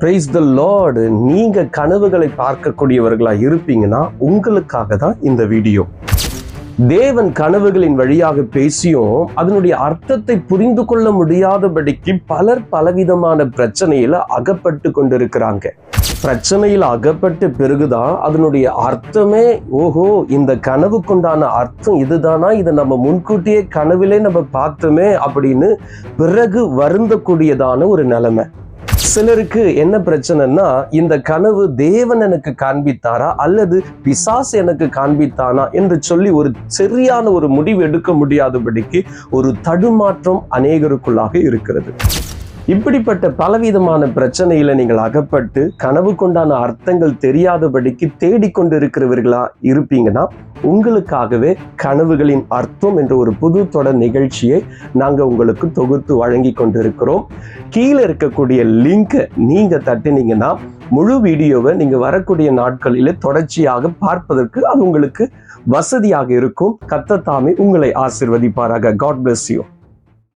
Praise the Lord நீங்க கனவுகளை பார்க்கக்கூடியவர்களா இருப்பீங்கன்னா உங்களுக்காக தான் இந்த வீடியோ. தேவன் கனவுகளின் வழியாக பேசியும் அதனுடைய அர்த்தத்தை புரிந்து கொள்ள முடியாதபடிக்கு பலர் பலவிதமான பிரச்சனையில அகப்பட்டு கொண்டிருக்கிறாங்க. பிரச்சனையில் அகப்பட்ட பிறகுதான் அதனுடைய அர்த்தமே ஓஹோ இந்த கனவுக்குண்டான அர்த்தம் இதுதானா? இதை நம்ம முன்கூட்டியே கனவிலே நம்ம பார்த்தோமே அப்படின்னு பிறகு வருந்தக்கூடியதான ஒரு நிலைமை. சிலருக்கு என்ன பிரச்சனைன்னா இந்த கனவு தேவன் எனக்கு காண்பித்தாரா அல்லது பிசாஸ் எனக்கு காண்பித்தானா என்று சொல்லி ஒரு சரியான ஒரு முடிவு எடுக்க முடியாதபடிக்கு ஒரு தடுமாற்றம் அநேகருக்குள்ளாக இருக்கிறது. இப்படிப்பட்ட பலவிதமான பிரச்சனையில நீங்கள் அகப்பட்டு கனவு கொண்டான அர்த்தங்கள் தெரியாதபடிக்கு தேடிக்கொண்டிருக்கிறவர்களா இருப்பீங்கன்னா உங்களுக்காகவே கனவுகளின் அர்த்தம் என்ற ஒரு புது தொடர் நிகழ்ச்சியை நாங்க உங்களுக்கு தொகுத்து வழங்கி கொண்டிருக்கிறோம். கீழே இருக்கக்கூடிய லிங்கை நீங்க தட்டினீங்கன்னா முழு வீடியோவை நீங்க வரக்கூடிய நாட்களிலே தொடர்ச்சியாக பார்ப்பதற்கு அது உங்களுக்கு வசதியாக இருக்கும். கத்தத்தாமே உங்களை ஆசிர்வதிப்பாராக. God bless you